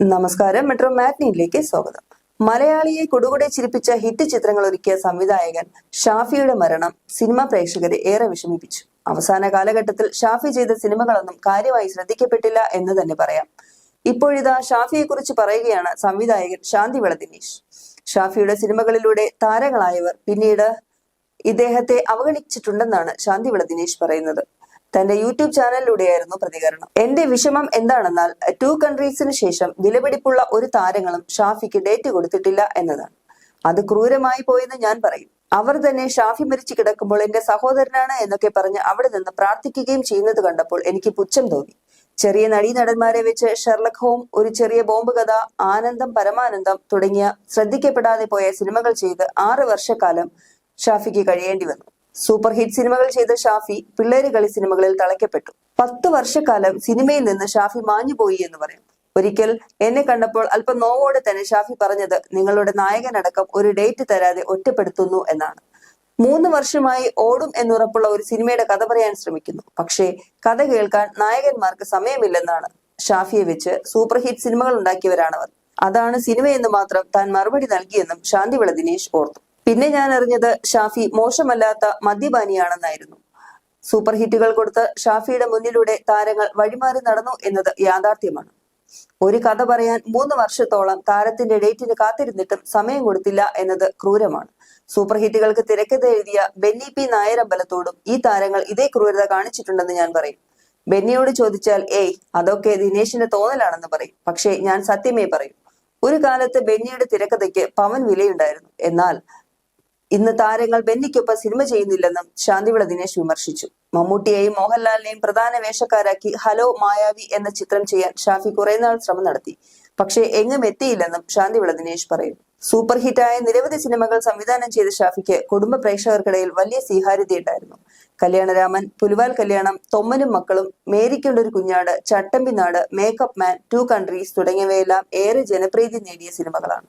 നമസ്കാരം. മെട്രോ മാറ്റ്നിയിലേക്ക് സ്വാഗതം. മലയാളിയെ കൊടുകൂടെ ചിരിപ്പിച്ച ഹിറ്റ് ചിത്രങ്ങൾ ഒരുക്കിയ സംവിധായകൻ ഷാഫിയുടെ മരണം സിനിമാ പ്രേക്ഷകരെ ഏറെ വിഷമിപ്പിച്ചു. അവസാന കാലഘട്ടത്തിൽ ഷാഫി ചെയ്ത സിനിമകളൊന്നും കാര്യമായി ശ്രദ്ധിക്കപ്പെട്ടില്ല എന്ന് തന്നെ പറയാം. ഇപ്പോഴിതാ ഷാഫിയെ കുറിച്ച് പറയുകയാണ് സംവിധായകൻ ശാന്തിവിള ദിനേശ് ഷാഫിയുടെ സിനിമകളിലൂടെ താരങ്ങളായവർ പിന്നീട് ഇദ്ദേഹത്തെ അവഗണിച്ചിട്ടുണ്ടെന്നാണ് ശാന്തിവിള ദിനേശ് പറയുന്നത്. തന്റെ യൂട്യൂബ് ചാനലിലൂടെയായിരുന്നു പ്രതികരണം. എന്റെ വിഷമം എന്താണെന്നാൽ ടു കൺട്രീസിന് ശേഷം വിലപിടിപ്പുള്ള ഒരു താരങ്ങളും ഷാഫിക്ക് ഡേറ്റ് കൊടുത്തിട്ടില്ല എന്നതാണ്. അത് ക്രൂരമായി പോയെന്ന് ഞാൻ പറയും. അവർ തന്നെ ഷാഫി മരിച്ചു കിടക്കുമ്പോൾ എന്റെ സഹോദരനാണ് എന്നൊക്കെ പറഞ്ഞ് അവിടെ നിന്ന് പ്രാർത്ഥിക്കുകയും ചെയ്യുന്നത് കണ്ടപ്പോൾ എനിക്ക് പുച്ഛം തോന്നി. ചെറിയ നടീനടന്മാരെ വെച്ച് ഷെർലക് ഹോം ഒരു ചെറിയ ബോംബ് കഥ ആനന്ദം പരമാനന്ദം തുടങ്ങിയ ശ്രദ്ധിക്കപ്പെടാതെ പോയ സിനിമകൾ ചെയ്ത് ആറ് വർഷക്കാലം ഷാഫിക്ക് കഴിയേണ്ടി വന്നു. സൂപ്പർ ഹിറ്റ് സിനിമകൾ ചെയ്ത ഷാഫി പിള്ളേര് കളി സിനിമകളിൽ തളയ്ക്കപ്പെട്ടു. പത്ത് വർഷക്കാലം സിനിമയിൽ നിന്ന് ഷാഫി മാഞ്ഞുപോയി എന്ന് പറയും. ഒരിക്കൽ എന്നെ കണ്ടപ്പോൾ അല്പം നോവോടെ തന്നെ ഷാഫി പറഞ്ഞത് നിങ്ങളുടെ നായകനടക്കം ഒരു ഡേറ്റ് തരാതെ ഒറ്റപ്പെടുത്തുന്നു എന്നാണ്. മൂന്ന് വർഷമായി ഓടും എന്നുറപ്പുള്ള ഒരു സിനിമയുടെ കഥ പറയാൻ ശ്രമിക്കുന്നു. പക്ഷേ കഥ കേൾക്കാൻ നായകന്മാർക്ക് സമയമില്ലെന്നാണ് ഷാഫിയെ വെച്ച് സൂപ്പർ ഹിറ്റ് സിനിമകൾ ഉണ്ടാക്കിയവരാണവർ. അതാണ് സിനിമയെന്ന് മാത്രം താൻ മറുപടി നൽകിയെന്നും ശാന്തിവിള ദിനേശ് ഓർത്തു. പിന്നെ ഞാൻ അറിഞ്ഞത് ഷാഫി മോശമല്ലാത്ത മദ്യപാനിയാണെന്നായിരുന്നു. സൂപ്പർ ഹിറ്റുകൾ കൊടുത്ത് ഷാഫിയുടെ മുന്നിലൂടെ താരങ്ങൾ വഴിമാറി നടന്നു എന്നത് യാഥാർത്ഥ്യമാണ്. ഒരു കഥ പറയാൻ മൂന്ന് വർഷത്തോളം താരത്തിന്റെ ഡേറ്റിന് കാത്തിരുന്നിട്ടും സമയം കൊടുത്തില്ല എന്നത് ക്രൂരമാണ്. സൂപ്പർ ഹിറ്റുകൾക്ക് തിരക്കഥ എഴുതിയ ബെന്നി പി നായരമ്പലത്തോടും ഈ താരങ്ങൾ ഇതേ ക്രൂരത കാണിച്ചിട്ടുണ്ടെന്ന് ഞാൻ പറയും. ബെന്നിയോട് ചോദിച്ചാൽ ഏയ് അതൊക്കെ ദിനേശിന്റെ തോന്നലാണെന്ന് പറയും. പക്ഷേ ഞാൻ സത്യമേ പറയും. ഒരു കാലത്ത് ബെന്നിയുടെ തിരക്കഥയ്ക്ക് പവൻ വിലയുണ്ടായിരുന്നു. എന്നാൽ ഇന്ന് താരങ്ങൾ ബെന്നിക്കൊപ്പം സിനിമ ചെയ്യുന്നില്ലെന്നും ശാന്തിവിള ദിനേശ് വിമർശിച്ചു. മമ്മൂട്ടിയെയും മോഹൻലാലിനെയും പ്രധാന വേഷക്കാരാക്കി ഹലോ മായാവി എന്ന ചിത്രം ചെയ്യാൻ ഷാഫി കുറെ നാൾ ശ്രമം നടത്തി. പക്ഷേ എങ്ങും എത്തിയില്ലെന്നും ശാന്തിവിള ദിനേശ് പറയുന്നു. സൂപ്പർ ഹിറ്റായ നിരവധി സിനിമകൾ സംവിധാനം ചെയ്ത ഷാഫിക്ക് കുടുംബ പ്രേക്ഷകർക്കിടയിൽ വലിയ സ്വീകാര്യതയുണ്ടായിരുന്നു കല്യാണരാമൻ പുലുവാൽ കല്യാണം തൊമ്മനും മക്കളും മേരിക്കുള്ളൊരു കുഞ്ഞാട് Chattambinadu makeup man two countries തുടങ്ങിയവയെല്ലാം ഏറെ ജനപ്രീതി നേടിയ സിനിമകളാണ്.